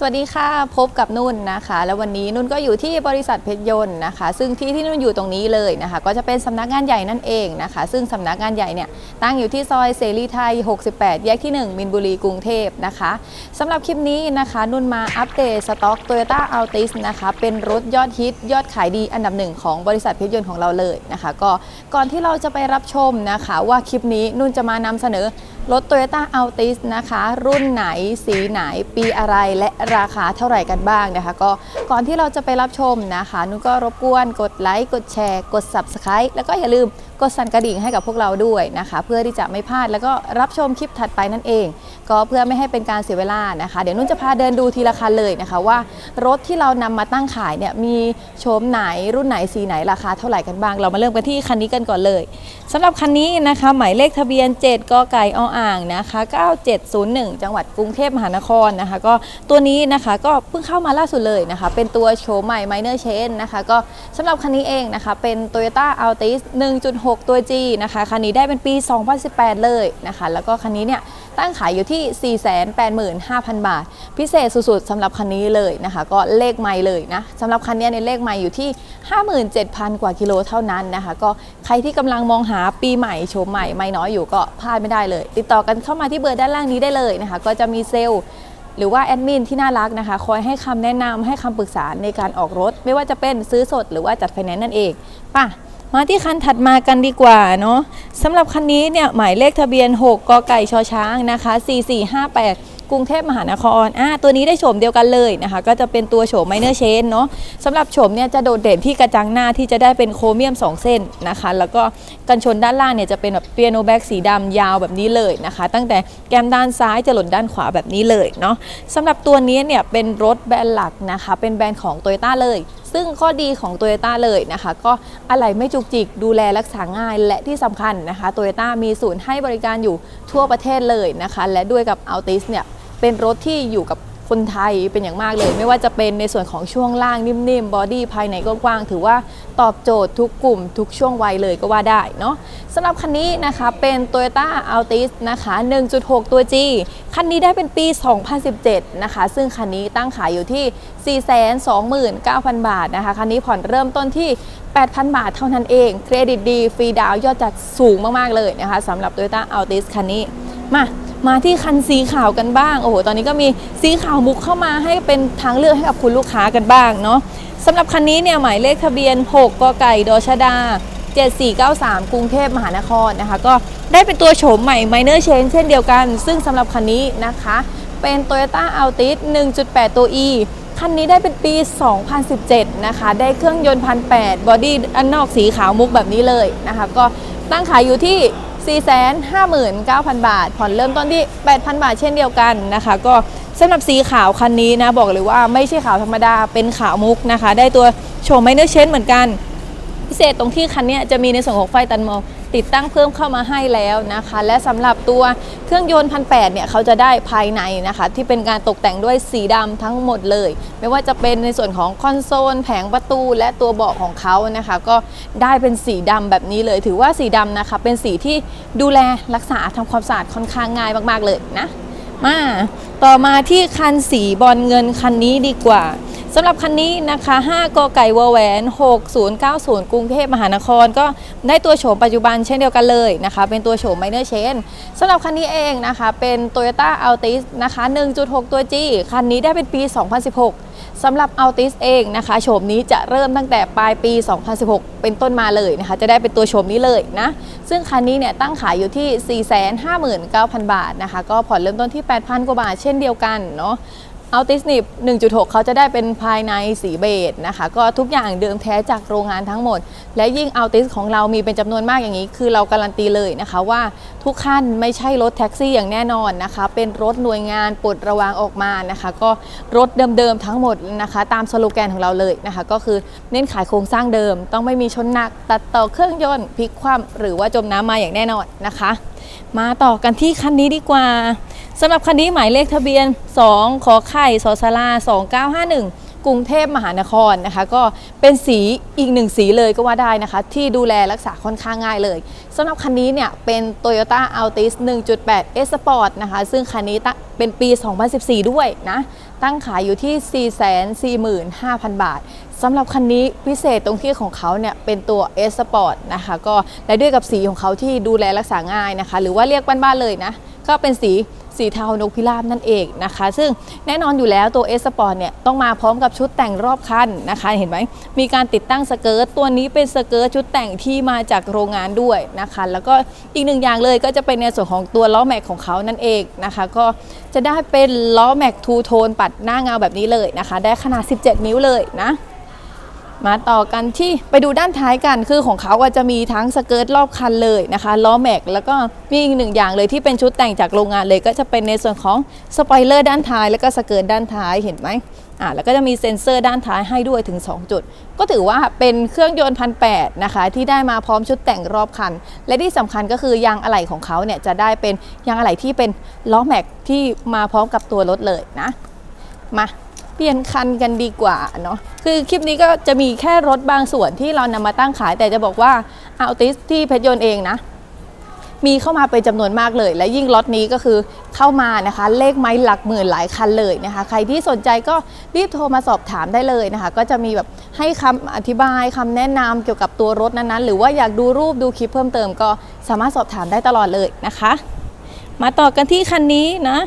สวัสดีค่ะพบกับนุ่นนะคะ แล้ววันนี้นุ่นก็อยู่ที่บริษัทเพชรยนต์นะคะ ซึ่งที่ที่นุ่นอยู่ตรงนี้เลยนะคะ ก็จะเป็นสำนักงานใหญ่นั่นเองนะคะ ซึ่งสำนักงานใหญ่เนี่ยตั้งอยู่ที่ซอยเสรีไทย 68 แยกที่ 1 มินบุรีกรุงเทพนะคะสำหรับคลิปนี้นะคะนุ่นมาอัปเดตสต็อก Toyota Altis นะคะเป็นรถยอดฮิตยอดขายดีอันดับหนึ่งของบริษัทเพชรยนต์ของเราเลยนะคะ ก็ก่อนที่เราจะไปรับชมนะคะ ว่าคลิปนี้นุ่นจะมานำเสนอรถ Toyota Altis นะคะ รุ่นไหนสีไหนปีอะไรและราคาเท่าไหร่กันบ้างนะคะ ก็ก่อนที่เราจะไปรับชมนะคะนุนก็รบกวนกดไลค์กดแชร์ กด Subscribe แล้วก็อย่าลืมกดสั่นกระดิ่งให้กับพวกเราด้วยนะคะ เพื่อที่จะไม่พลาดแล้วก็รับชมคลิปถัดไปนั่นเอง ก็เพื่อไม่ให้เป็นการเสียเวลานะคะ เดี๋ยวนุ่นจะพาเดินดูทีละคันเลยนะคะว่ารถที่เรานำมาตั้งขายเนี่ยมีโฉมไหนรุ่นไหนสีไหนราคาเท่าไหร่กันบ้าง เรามาเริ่มกันที่คันนี้กันก่อนเลยสำหรับคันนี้นะคะหมายเลขทะเบียน 7กไก่ออ่างนะคะ 9701 จังหวัดกรุงเทพมหานครนะคะ ก็ตัวนี้นะคะก็เพิ่งเข้ามาล่าสุดเลยนะคะ เป็นตัวโฉมใหม่ Minor Chain นะคะก็สำหรับคันนี้เองนะคะเป็น Toyota Altis 1.6 ตัว G นะคะคันนี้ได้เป็นปี 2018 เลยนะคะ แล้วก็คันนี้เนี่ยตั้งขายอยู่ที่ 485,000 บาท พิเศษสุดๆสำหรับคันนี้เลยนะคะ ก็เลขไม่เลยนะสำหรับคันนี้ในเลขไม่อยู่ที่ 57,000 กว่ากิโลเท่านั้นนะคะ ก็ใครที่กำลังมองหาปีใหม่โฉมใหม่ไม่น้อยอยู่ก็พลาดไม่ได้เลย ติดต่อกันเข้ามาที่เบอร์ด้านล่างนี้ได้เลยนะคะ ก็จะมีเซลล์ หรือว่าแอดมินที่น่ารักนะคะ คอยให้คำแนะนำให้คำปรึกษาในการออกรถ ไม่ว่าจะเป็นซื้อสดหรือว่าจัดไฟแนนซ์นั่นเองป่ะมาที่คันถัดมากันดีกว่าเนาะสำหรับคันนี้เนี่ยหมายเลขทะเบียน 6กไก่ชอช้างนะคะ4458 กรุงเทพมหานครอ่าตัวนี้ได้โฉมเดียวกันเลยนะคะ ก็จะเป็นตัวโฉมไมเนอร์เชนเนาะสำหรับโฉมเนี่ยจะโดดเด่นที่กระจังหน้าที่จะได้เป็นโครเมียม 2 เส้นนะคะ แล้วก็กันชนด้านล่างเนี่ยจะเป็นแบบเปียโนแบ็กสีดำยาวแบบนี้เลยนะคะ ตั้งแต่แก้มด้านซ้ายจะหล่นด้านขวาแบบนี้เลยเนาะสำหรับตัวนี้เนี่ยเป็นรถแบรนด์หลักนะคะ เป็นแบรนด์ของ t o y ยต้เลยซึ่งข้อดีของ t o y ยต้เลยนะคะ ก็อะไรไม่จุกจิกดูแลรักษาง่าย และที่สำคัญนะคะ t o y ยต้มีศูนย์ให้บริการอยู่ทั่วประเทศเลยนะคะ และด้วยกับ Altis เนี่ย เป็นรถที่อยู่กับคนไทยเป็นอย่างมากเลย ไม่ว่าจะเป็นในส่วนของช่วงล่างนิ่มๆบอดี้ภายในกว้างๆถือว่าตอบโจทย์ทุกกลุ่ม ทุกช่วงวัยเลยก็ว่าได้เนาะสำหรับคันนี้นะคะเป็น Toyota Altis นะคะ 1.6 ตัว G คันนี้ได้เป็นปี 2017 นะคะ ซึ่งคันนี้ตั้งขายอยู่ที่ 429,000 บาทนะคะ คันนี้ผ่อนเริ่มต้นที่ 8,000 บาทเท่านั้นเอง เครดิตดี ฟรีดาวยอดจัดสูงมากๆเลยนะคะสำหรับ Toyota Altis คันนี้มา มาที่คันสีขาวกันบ้าง โอ้โห ตอนนี้ก็มีสีขาวมุกเข้ามาให้เป็นทางเลือกให้กับคุณลูกค้ากันบ้างเนาะสำหรับคันนี้เนี่ยหมายเลขทะเบียน 6กไก่ดชดา 7493 กรุงเทพมหานครนะคะ ก็ได้เป็นตัวโฉมใหม่ Minor Change เช่นเดียวกัน ซึ่งสำหรับคันนี้นะคะ เป็น Toyota Altis 1.8 ตัว E คันนี้ได้เป็นปี 2017 นะคะ ได้เครื่องยนต์พันแบอดี้อันนอกสีขาวมุกแบบนี้เลยนะคะ ก็ตั้งขายอยู่ที่ 459,000 บาท ผ่อนเริ่มต้นที่ 8,000 บาทเช่นเดียวกันนะคะ ก็สำหรับสีขาวคันนี้นะบอกเลยว่าไม่ใช่ขาวธรรมดาเป็นขาวมุกนะคะ ได้ตัวโชว์ไมเนอร์เชนเหมือนกัน พิเศษตรงที่คันนี้จะมีในส่วนของไฟตันโม ติดตั้งเพิ่มเข้ามาให้แล้วนะคะ และสำหรับตัวเครื่องยนต์พันแเนี่ยเขาจะได้ภายในนะคะ ที่เป็นการตกแต่งด้วยสีดำทั้งหมดเลย ไม่ว่าจะเป็นในส่วนของคอนโซล แผงประตู และตัวเบาะของเขานะคะ ก็ได้เป็นสีดำแบบนี้เลย ถือว่าสีดำนะคะ เป็นสีที่ดูแลรักษาทำความสะอาดค่อนข้างง่ายมาก ๆเลยนะมาต่อมาที่คันสีบอลเงินคันนี้ดีกว่า สำหรับคันนี้นะคะ 5 กไก่วแหวน 6090 กรุงเทพมหานคร ก็ได้ตัวโฉมปัจจุบันเช่นเดียวกันเลยนะคะ เป็นตัวโฉม Minor Change สำหรับคันนี้เองนะคะ เป็น Toyota Altis นะคะ 1.6 ตัว G คันนี้ได้เป็นปี 2016 สำหรับ Altis เองนะคะ โฉมนี้จะเริ่มตั้งแต่ปลายปี 2016 เป็นต้นมาเลยนะคะ จะได้เป็นตัวโฉมนี้เลยนะ ซึ่งคันนี้เนี่ยตั้งขายอยู่ที่ 459,000 บาทนะคะ ก็ผ่อนเริ่มต้นที่ 8,000 กว่าบาทเช่นเดียวกันเนาะ อัลติสนิบ1.6 เขาจะได้เป็นภายในสีเบจนะคะ ก็ทุกอย่างเดิมแท้จากโรงงานทั้งหมด และยิ่งอัลติสของเรามีเป็นจำนวนมากอย่างนี้ คือเราการันตีเลยนะคะว่าทุกขั้นไม่ใช่รถแท็กซี่อย่างแน่นอนนะคะ เป็นรถหน่วยงานปลดระวางออกมานะคะ ก็รถเดิมๆทั้งหมดนะคะ ตามสโลแกนของเราเลยนะคะ ก็คือเน้นขายโครงสร้างเดิม ต้องไม่มีชนหนัก ตัดต่อเครื่องยนต์พลิกคว่ำหรือว่าจมน้ำมาอย่างแน่นอนนะคะ มาต่อกันที่คันนี้ดีกว่า สำหรับคันนี้หมายเลขทะเบียน 2 ขอไข่สอสลา 2951 กรุงเทพมหานครนะคะ ก็เป็นสีอีกหนึ่งสีเลยก็ว่าได้นะคะ ที่ดูแลรักษาค่อนข้างง่ายเลยสำหรับคันนี้เนี่ยเป็น Toyota Altis 1.8 S Sport นะคะ ซึ่งคันนี้เป็นปี 2014 ด้วยนะ ตั้งขายอยู่ที่ 445,000 บาทสำหรับคันนี้พิเศษตรงที่ของเขาเนี่ยเป็นตัว S Sport นะคะก็และด้วยกับสีของเขาที่ดูแลรักษาง่ายนะคะ หรือว่าเรียกบ้านๆเลยนะ ก็เป็นสี สีเทานกพิราบนั่นเองนะคะ ซึ่งแน่นอนอยู่แล้วตัว S Sport เนี่ยต้องมาพร้อมกับชุดแต่งรอบคันนะคะเห็นไหมมีการติดตั้งสเกิร์ตตัวนี้เป็นสเกิร์ตชุดแต่งที่มาจากโรงงานด้วยนะคะ แล้วก็อีกหนึ่งอย่างเลยก็จะเป็นในส่วนของตัวล้อแม็กของเขานั่นเองนะคะ ก็จะได้เป็นล้อแม็กทูโทนปัดหน้าเงาแบบนี้เลยนะคะ ได้ขนาด 17 นิ้วเลยนะ มาต่อกันที่ไปดูด้านท้ายกันคือของเขาก็จะมีทั้งสเกิร์ตรอบคันเลยนะคะล้อแม็กแล้วก็มีอีกหนึ่งอย่างเลยที่เป็นชุดแต่งจากโรงงานเลย ก็จะเป็นในส่วนของสปอยเลอร์ด้านท้าย แล้วก็สเกิร์ตด้านท้ายเห็นไหมอ่าแล้วก็จะมีเซ็นเซอร์ด้านท้ายให้ด้วยถึง 2 จุด ก็ถือว่าเป็นเครื่องยนต์พันแนะคะ ที่ได้มาพร้อมชุดแต่งรอบคัน และที่สำคัญก็คือยางอะไหล่ของเขาเนี่ยจะได้เป็นยางอะไหล่ที่เป็นล้อแม็กที่มาพร้อมกับตัวรถเลยนะมา เปลี่ยนคันกันดีกว่าเนาะคือคลิปนี้ก็จะมีแค่รถบางส่วนที่เรานำมาตั้งขาย แต่จะบอกว่าอัลติสที่เพชรยนต์เองนะ มีเข้ามาเป็นจำนวนมากเลย และยิ่งล็อตนี้ก็คือเข้ามานะคะ เลขไม้หลักหมื่นหลายคันเลยนะคะ ใครที่สนใจก็รีบโทรมาสอบถามได้เลยนะคะ ก็จะมีแบบให้คำอธิบายคำแนะนำเกี่ยวกับตัวรถนั้นๆ หรือว่าอยากดูรูปดูคลิปเพิ่มเติมก็สามารถสอบถามได้ตลอดเลยนะคะ มาต่อกันที่คันนี้นะ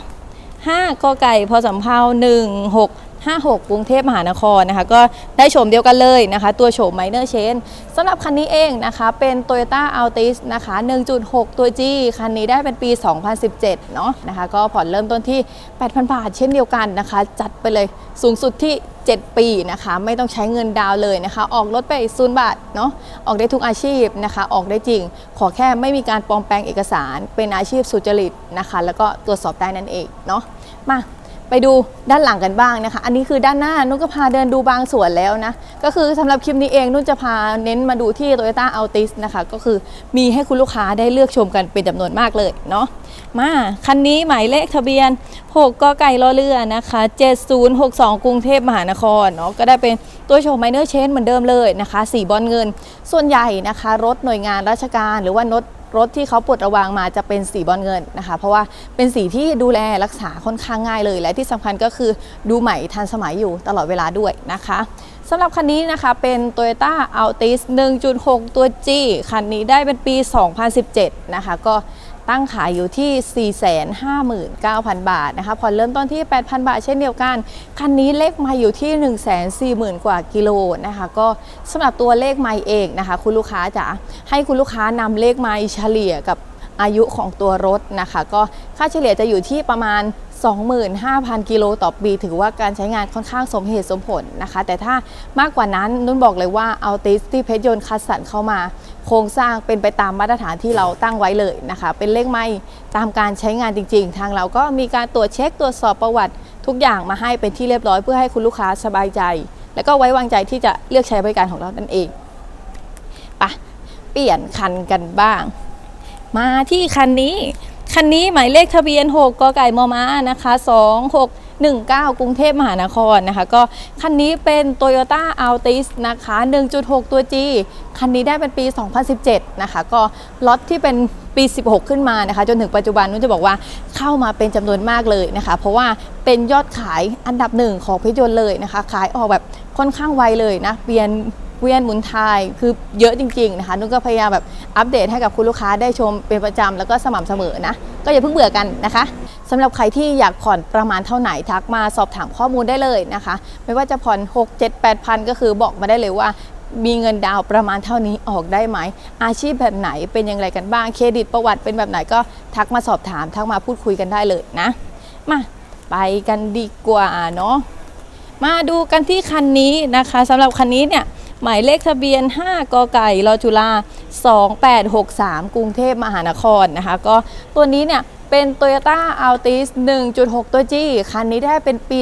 5กไก่พอสำเภา1 6 56 กรุงเทพมหานครนะคะก็ได้โฉมเดียวกันเลยนะคะ ตัวโฉม Minor Change สำหรับคันนี้เองนะคะเป็น Toyota Altis นะคะ 1.6 ตัว G คันนี้ได้เป็นปี 2017 เนาะนะคะก็ผ่อนเริ่มต้นที่ 8,000 บาทเช่นเดียวกันนะคะ จัดไปเลยสูงสุดที่ 7 ปีนะคะไม่ต้องใช้เงินดาวเลยนะคะ ออกรถไปศูนย์บาทเนาะออกได้ทุกอาชีพนะคะ ออกได้จริง ขอแค่ไม่มีการปลอมแปลงเอกสาร เป็นอาชีพสุจริตนะคะ แล้วก็ตรวจสอบได้นั่นเองเนาะมา ไปดูด้านหลังกันบ้างนะคะ อันนี้คือด้านหน้านุ่นก็พาเดินดูบางส่วนแล้วนะ ก็คือสำหรับคลิปนี้เองนุ่นจะพาเน้นมาดูที่ Toyota Altis นะคะ ก็คือมีให้คุณลูกค้าได้เลือกชมกันเป็นจำนวนมากเลยเนาะ มาคันนี้หมายเลขทะเบียน 6กไก่รอเรือนะคะ 7062 กรุงเทพมหานครเนาะ ก็ได้เป็นตัวโชว์ไมเนอร์เชนเหมือนเดิมเลยนะคะ สีบอลเงิน ส่วนใหญ่นะคะ รถหน่วยงานราชการหรือว่ารถ รถที่เขาปลดระวางมาจะเป็นสีบอลเงินนะคะ เพราะว่าเป็นสีที่ดูแลรักษาค่อนข้างง่ายเลย และที่สำคัญก็คือดูใหม่ทันสมัยอยู่ตลอดเวลาด้วยนะคะสำหรับคันนี้นะคะเป็น Toyota Altis 1.6 ตัว G คันนี้ได้เป็นปี 2017 นะคะก็ ตั้งขายอยู่ที่ 459,000 บาทนะคะผ่อนเริ่มต้นที่ 8,000 บาท เช่นเดียวกัน คันนี้เลขไม่อยู่ที่ 140,000 กว่ากิโลนะคะ ก็สำหรับตัวเลขไม่เองนะคะ คุณลูกค้าจะให้คุณลูกค้านำเลขไม่เฉลี่ยกับ อายุของตัวรถนะคะ ก็ค่าเฉลี่ยจะอยู่ที่ประมาณ 25,000 กิโลต่อปี ถือว่าการใช้งานค่อนข้างสมเหตุสมผลนะคะ แต่ถ้ามากกว่านั้นนุ่นบอกเลยว่าเอาติสที่เพชรยนต์คัดสรรเข้ามา โครงสร้างเป็นไปตามมาตรฐานที่เราตั้งไว้เลยนะคะ เป็นเลขไม้ตามการใช้งานจริง ๆ ทางเราก็มีการตรวจเช็คตรวจสอบประวัติทุกอย่างมาให้เป็นที่เรียบร้อยเพื่อให้คุณลูกค้าสบายใจ และก็ไว้วางใจที่จะเลือกใช้บริการของเรานั่นเองปะเปลี่ยนคันกันบ้าง มาที่คันนี้ คันนี้หมายเลขทะเบียน 6กไก่มอม้านะคะ2619 กรุงเทพมหานครนะคะ ก็คันนี้เป็น Toyota Altis นะคะ 1.6 ตัว G คันนี้ได้เป็นปี 2017 นะคะ ก็ล็อตที่เป็นปี 16 ขึ้นมานะคะ จนถึงปัจจุบันนุ่นจะบอกว่าเข้ามาเป็นจำนวนมากเลยนะคะ เพราะว่าเป็นยอดขายอันดับหนึ่งของพชรยนต์เลยนะคะ ขายออกแบบค่อนข้างไวเลยนะเปลี่ยน เวียนหมุนทายคือเยอะจริงๆนะคะนุ่นก็พยายามแบบอัปเดตให้กับคุณลูกค้าได้ชมเป็นประจำแล้วก็สม่ำเสมอนะก็อย่าเพิ่งเบื่อกันนะคะสำหรับใครที่อยากผ่อนประมาณเท่าไหร่ทักมาสอบถามข้อมูลได้เลยนะคะ ไม่ว่าจะผ่อน 6 7 8พันก็คือบอกมาได้เลยว่ามีเงินดาวประมาณเท่านี้ออกได้ไหม อาชีพแบบไหนเป็นอย่างไรกันบ้าง เครดิตประวัติเป็นแบบไหนก็ทักมาสอบถาม ทักมาพูดคุยกันได้เลยนะ มาไปกันดีกว่าเนาะมาดูกันที่คันนี้นะคะสำหรับคันนี้เนี่ย หมายเลขทะเบียน 5 กไก่รอจุฬา2863 กรุงเทพมหานครนะคะ ก็ตัวนี้เนี่ยเป็น Toyota Altis 1.6 ตัว G คันนี้ได้เป็นปี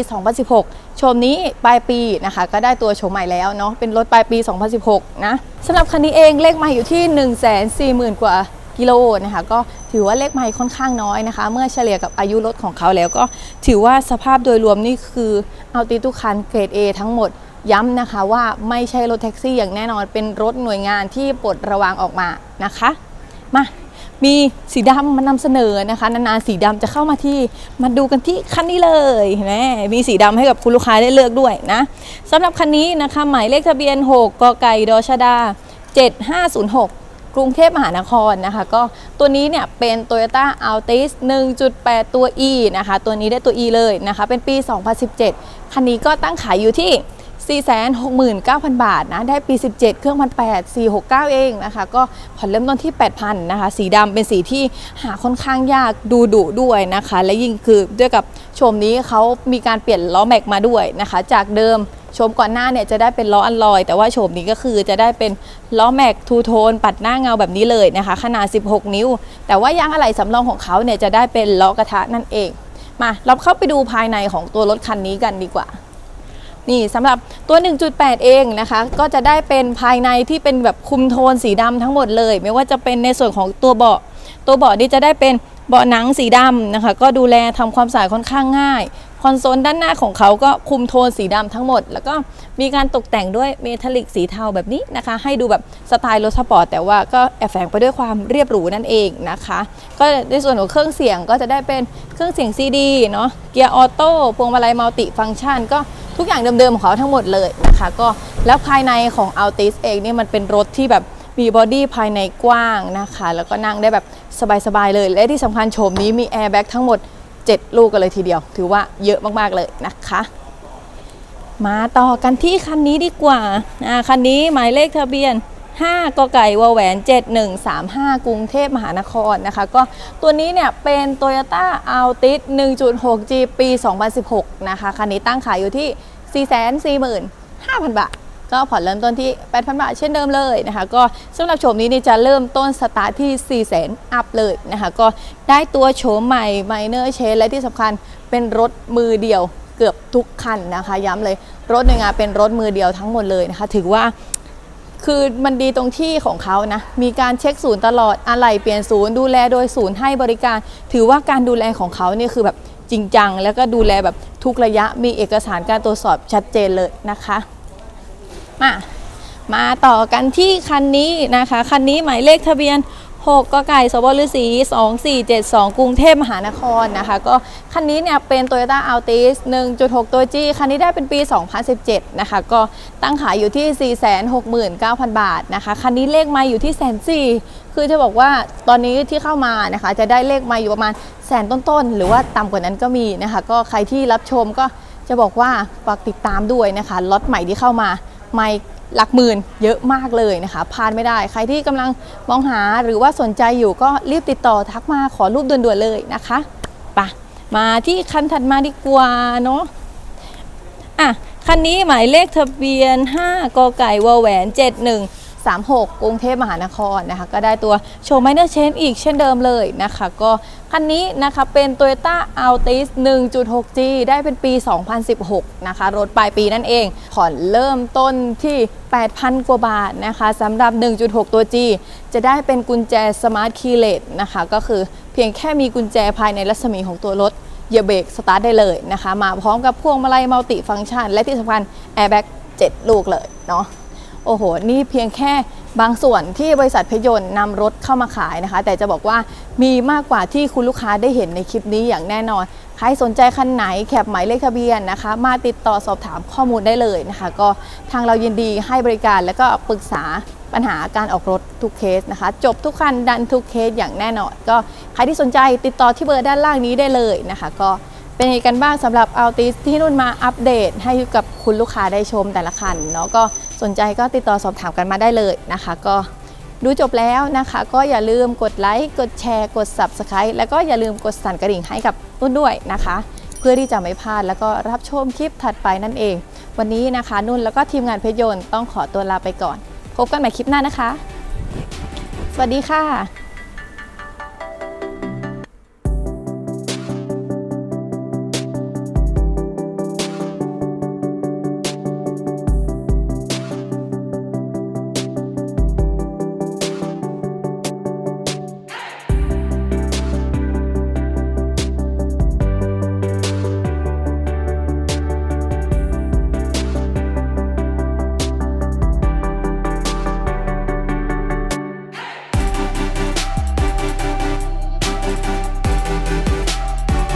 2016โฉมนี้ปลายปีนะคะ ก็ได้ตัวโฉมใหม่แล้วเนาะ เป็นรถปลายปี 2016 นะสำหรับคันนี้เองเลขไมาอยู่ที่ 140,000 กว่ากิโลนะคะก็ถือว่าเลขไมล์ค่อนข้างน้อยนะคะ เมื่อเฉลี่ยกับอายุรถของเขาแล้วก็ถือว่าสภาพโดยรวมนี่คือเอาตีทุกคันเกรด A ทั้งหมด ย้ำนะคะว่าไม่ใช่รถแท็กซี่อย่างแน่นอนเป็นรถหน่วยงานที่ปลดระวางออกมานะคะมามีสีดำมานำเสนอนะคะ นานๆสีดำจะเข้ามาที่มาดูกันที่คันนี้เลยนไหมมีสีดำให้กับคุณลูกค้าได้เลือกด้วยนะสำหรับคันนี้นะคะหมายเลขทะเบียน 6กไก่ดอชดา 7506 กรุงเทพมหานครนะคะ ก็ตัวนี้เนี่ยเป็น Toyota Altis 1.8 ตัว E นะคะ ตัวนี้ได้ตัว E เลยนะคะ เป็นปี 2017 คันนี้ก็ตั้งขายอยู่ที่ 469,000 บาทนะ ได้ปี 17 เครื่องพันแปด469 เองนะคะ ก็ผ่อนเริ่มต้นที่ 8,000 นะคะ สีดำเป็นสีที่หาค่อนข้างยากดูดุด้วยนะคะ และยิ่งคือด้วยกับโฉมนี้เขามีการเปลี่ยนล้อแม็กมาด้วยนะคะ จากเดิมโฉมก่อนหน้าเนี่ยจะได้เป็นล้ออัลลอย แต่ว่าโฉมนี้ก็คือจะได้เป็นล้อแม็กทูโทนปัดหน้าเงาแบบนี้เลยนะคะ ขนาด 16 นิ้ว แต่ว่ายางอะไหล่สำรองของเขาเนี่ยจะได้เป็นล้อกระทะนั่นเอง มาเราเข้าไปดูภายในของตัวรถคันนี้กันดีกว่า นี่สำหรับตัว 1.8 เองนะคะ ก็จะได้เป็นภายในที่เป็นแบบคุมโทนสีดำทั้งหมดเลย ไม่ว่าจะเป็นในส่วนของตัวเบาะ ตัวเบาะนี่จะได้เป็นเบาะหนังสีดำนะคะ ก็ดูแลทำความสะอาดค่อนข้างง่าย คอนโซลด้านหน้าของเขาก็คุมโทนสีดำทั้งหมด แล้วก็มีการตกแต่งด้วยเมทัลลิกสีเทาแบบนี้นะคะ ให้ดูแบบสไตล์รถสปอร์ตแต่ว่าก็แอบแฝงไปด้วยความเรียบหรูนั่นเองนะคะ ก็ในส่วนของเครื่องเสียงก็จะได้เป็นเครื่องเสียงซีดีเนาะ เกียร์ออโต้ พวงมาลัยมัลติฟังก์ชันก็ ทุกอย่างเดิมๆของเขาทั้งหมดเลยนะคะก็แล้วภายในของ Altis เองเนี่ยมันเป็นรถที่แบบมีบอดี้ภายในกว้างนะคะ แล้วก็นั่งได้แบบสบายๆเลย และที่สำคัญโฉมนี้มีแอร์แบ็กทั้งหมด 7 ลูกกันเลยทีเดียว ถือว่าเยอะมากๆเลยนะคะ มาต่อกันที่คันนี้ดีกว่าอ่าคันนี้หมายเลขทะเบียน 5กไก่วแหวน 7135 กรุงเทพมหานครนะคะ ก็ตัวนี้เนี่ยเป็น Toyota Altis 1.6G ปี 2016 นะคะ คันนี้ตั้งขายอยู่ที่ 445,000 บาท ก็ผ่อนเริ่มต้นที่ 8,000 บาทเช่นเดิมเลยนะคะ ก็สำหรับโฉมนี้นี่จะเริ่มต้นสตาร์ทที่ 4 0 0 0 0อัพเลยนะคะ ก็ได้ตัวโฉมใหม่ Minor Change และที่สำคัญเป็นรถมือเดียวเกือบทุกคันนะคะ ย้ำเลยรถในงานเป็นรถมือเดียวทั้งหมดเลยนะคะ ถือว่า คือมันดีตรงที่ของเขานะ มีการเช็คศูนย์ตลอดอะไหล่เปลี่ยนศูนย์ดูแลโดยศูนย์ให้บริการ ถือว่าการดูแลของเขาเนี่ยคือแบบจริงจัง แล้วก็ดูแลแบบทุกระยะมีเอกสารการตรวจสอบชัดเจนเลยนะคะมามาต่อกันที่คันนี้นะคะ คันนี้หมายเลขทะเบียน 6กไก่สบฤษี2472 กรุงเทพมหานครนะคะ ก็คันนี้เนี่ยเป็น Toyota Altis 1.6 ตัว G คันนี้ได้เป็นปี 2017 นะคะ ก็ตั้งขายอยู่ที่ 469,000 บาทนะคะ คันนี้เลขไมาอยู่ที่แสนสี่คือจะบอกว่าตอนนี้ที่เข้ามานะคะ จะได้เลขไมาอยู่ประมาณแสนต้นๆ หรือว่าต่ำกว่านั้นก็มีนะคะ ก็ใครที่รับชมก็จะบอกว่าฝากติดตามด้วยนะคะล็อตใหม่ที่เข้ามาไม่ หลักหมื่นเยอะมากเลยนะคะพลาดไม่ได้ ใครที่กำลังมองหาหรือว่าสนใจอยู่ก็รีบติดต่อทักมาขอรูปด่วนๆเลยนะคะปะมาที่คันถัดมาดีกว่าเนาะอะคันนี้หมายเลขทะเบียน 5กไก่วแหวน 36 กรุงเทพมหานครนะคะ ก็ได้ตัวโชว์ไมเนอร์เชนอีกเช่นเดิมเลยนะคะ ก็คันนี้นะคะเป็น Toyota Altis 1.6G ได้เป็นปี 2016 นะคะ รถปลายปีนั่นเอง ผ่อนเริ่มต้นที่ 8,000 กว่าบาทนะคะสำหรับ 1.6 ตัว G จะได้เป็นกุญแจ Smart Keyless นะคะ ก็คือเพียงแค่มีกุญแจภายในรัศมีของตัวรถเหยียบเบรกสตาร์ทได้เลยนะคะ มาพร้อมกับพวงมาลัยมัลติฟังก์ชัน และที่สำคัญแอร์แบ็ก7ลูกเลยเนาะ โอ้โห นี่เพียงแค่บางส่วนที่บริษัทเพชรยนต์นำรถเข้ามาขายนะคะ แต่จะบอกว่ามีมากกว่าที่คุณลูกค้าได้เห็นในคลิปนี้อย่างแน่นอน ใครสนใจคันไหนแคปหมายเลขทะเบียนนะคะ มาติดต่อสอบถามข้อมูลได้เลยนะคะ ก็ทางเรายินดีให้บริการแล้วก็ปรึกษาปัญหาการออกรถทุกเคสนะคะ จบทุกคันดันทุกเคสอย่างแน่นอน ก็ใครที่สนใจติดต่อที่เบอร์ด้านล่างนี้ได้เลยนะคะ ก็ เป็นยังไงกันบ้างสำหรับ Altis ที่นุ่นมาอัปเดตให้กับคุณลูกค้าได้ชมแต่ละคันเนาะก็สนใจก็ติดต่อสอบถามกันมาได้เลยนะคะ ก็ดูจบแล้วนะคะ ก็อย่าลืมกดไลค์กดแชร์ กด Subscribe แล้วก็อย่าลืมกดสั่นกระดิ่งให้กับนุ่นด้วยนะคะ เพื่อที่จะไม่พลาดแล้วก็รับชมคลิปถัดไปนั่นเอง วันนี้นะคะ นุ่นแล้วก็ทีมงานเพชรยนต์ต้องขอตัวลาไปก่อน พบกันใหม่คลิปหน้านะคะ สวัสดีค่ะ